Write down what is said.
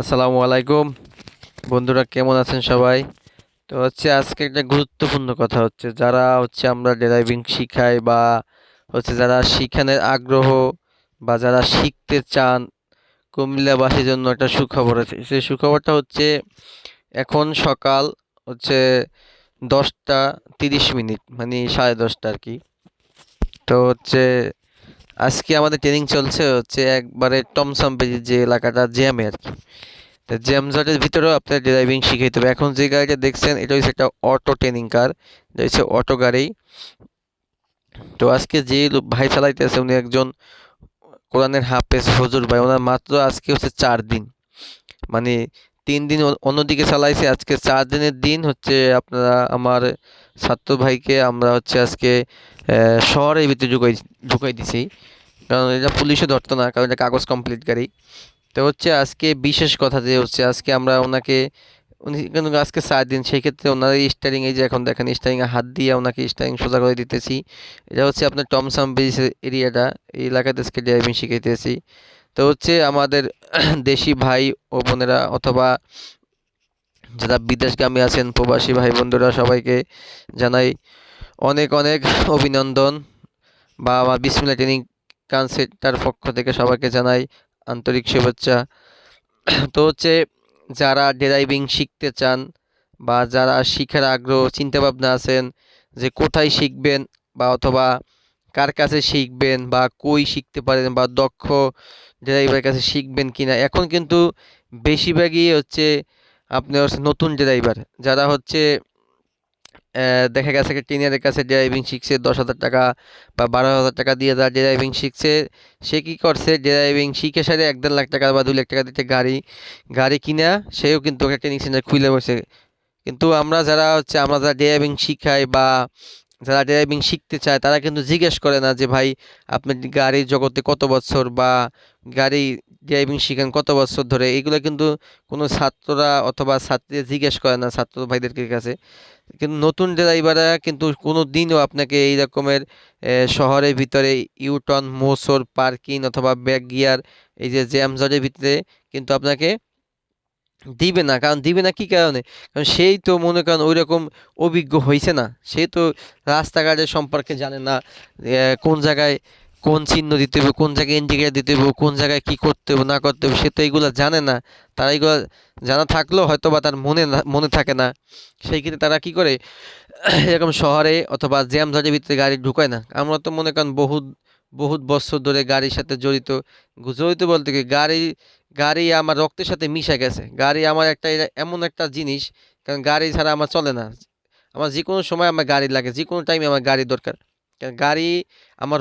আসসালামু আলাইকুম। বন্ধুরা, কেমন আছেন সবাই? তো হচ্ছে আজকে একটা গুরুত্বপূর্ণ কথা হচ্ছে, যারা হচ্ছে আমরা ড্রাইভিং শিখাই বা হচ্ছে যারা শিখানের আগ্রহ বা যারা শিখতে চান কুমিল্লাবাসীর জন্য একটা সুখবর আছে। সেই সুখবরটা হচ্ছে, এখন সকাল হচ্ছে দশটা তিরিশ মিনিট মানে সাড়ে দশটা আর কি। তো হচ্ছে আজকে আমাদের ট্রেনিং চলছে হচ্ছে একবারে টমসাম ব্রিজ যে এলাকাটা জ্যামে আর কি। তো জ্যাম জটের ভিতরেও আপনার ড্রাইভিং শিখাইতে হবে। এখন যে গাড়িটা দেখছেন, এটা হচ্ছে একটা অটো ট্রেনিং কার এটা হচ্ছে অটো গাড়ি। তো আজকে যে ভাই চালাইতেছে, উনি একজন কোরআনের হাফেজ, হুজুর ভাই। ওনার মাত্র আজকে হচ্ছে চার দিন। মানে তিন দিন অন্যদিকে চালাইছে। আজকে চার দিনের দিন হচ্ছে আপনারা আমার ছাত্র ভাইকে আমরা হচ্ছে আজকে শহরের ভিতরে ঢুকাই ঢুকাই দিছি। কারণ এটা পুলিশও ধরতো না, কারণ এটা কাগজ কমপ্লিট গাড়ি। তো হচ্ছে আজকে বিশেষ কথা যে হচ্ছে আজকে আমরা ওনাকে, উনি কিন্তু আজকে চার দিন সেই ক্ষেত্রে ওনার স্টারিং এই যে এখন দেখেন স্টারিংয়ে হাত দিয়ে ওনাকে স্টারিং সোজা করে দিতেছি। এটা হচ্ছে আপনার টমসাম ব্রিজ এরিয়াটা, এই এলাকাতে আজকে ড্রাইভিং শিখাইতেছি। তো হচ্ছে আমাদের দেশি ভাই ও বোনেরা অথবা যারা বিদেশগামী আছেন, প্রবাসী ভাই বন্ধুরা সবাইকে জানাই অনেক অনেক অভিনন্দন। বা আমার বিসমিল্লা ট্রেনিং কানসেন্টার পক্ষ থেকে সবাইকে জানাই আন্তরিক শুভেচ্ছা। তো হচ্ছে যারা ড্রাইভিং শিখতে চান বা যারা শিখার আগ্রহ, চিন্তাভাবনা আছেন যে কোথায় শিখবেন বা অথবা কার কাছে শিখবেন বা কই শিখতে পারেন বা দক্ষ ড্রাইভারের কাছে শিখবেন কিনা? এখন কিন্তু বেশিরভাগই হচ্ছে আপনার হচ্ছে নতুন ড্রাইভার যারা হচ্ছে দেখা গেছে টিনেদের কাছে ড্রাইভিং শিখছে, দশ হাজার টাকা বা বারো হাজার টাকা দিয়ে যারা ড্রাইভিং শিখছে, সে কি করছে? ড্রাইভিং শিখে সারে এক দেড় লাখ টাকা বা দুই লাখ টাকা দিতে গাড়ি গাড়ি কিনা, সেও কিন্তু একটা ট্রেনিং সেন্টার খুলে বসে। কিন্তু আমরা যারা হচ্ছে, আমরা যারা ড্রাইভিং শিখাই বা যারা ড্রাইভিং শিখতে চায়, তারা কিন্তু জিজ্ঞেস করে না যে, ভাই, আপনি গাড়ির জগতে কত বছর বা গাড়ি ড্রাইভিং শিখেন কত বছর ধরে? এগুলো কিন্তু কোনো ছাত্ররা অথবা ছাত্রীরা জিজ্ঞেস করে না ছাত্র ভাইদের কাছে। কিন্তু নতুন ড্রাইভাররা কিন্তু কোনো দিনও আপনাকে এই রকমের শহরের ভিতরে ইউটন মোসর পার্কিং অথবা ব্যাক গিয়ার এই যে জ্যাম জটের ভিতরে কিন্তু আপনাকে দিবে না, কারণ দিবে না কি কারণে? কারণ সেই তো মনে করেন ওই রকম অভিজ্ঞ হয়েছে না। সে তো রাস্তাঘাটের সম্পর্কে জানে না কোন জায়গায় কোন চিহ্ন দিতে হবে কোন জায়গায় ইন্ডিকেটার দিতে হবে কোন জায়গায় কি করতে হবে না করতে হবে সে তো এইগুলো জানে না। তারা এইগুলো জানা থাকলেও হয়তো বা তার মনে না- মনে থাকে না। সেই ক্ষেত্রে তারা কি করে? এরকম শহরে অথবা জ্যাম জটের ভিতরে গাড়ি ঢুকায় না। আমরা তো মনে করেন বহুত বহুত বছর ধরে গাড়ির সাথে জড়িত। জড়িত বলতে কি, গাড়ি গাড়ি আমার রক্তের সাথে মিশে গেছে। গাড়ি আমার একটা এমন একটা জিনিস, কারণ গাড়ি ছাড়া আমার চলে না। আমার যে কোনো সময় আমার গাড়ি লাগে যে কোনো টাইমে আমার গাড়ি দরকার। কারণ গাড়ি আমার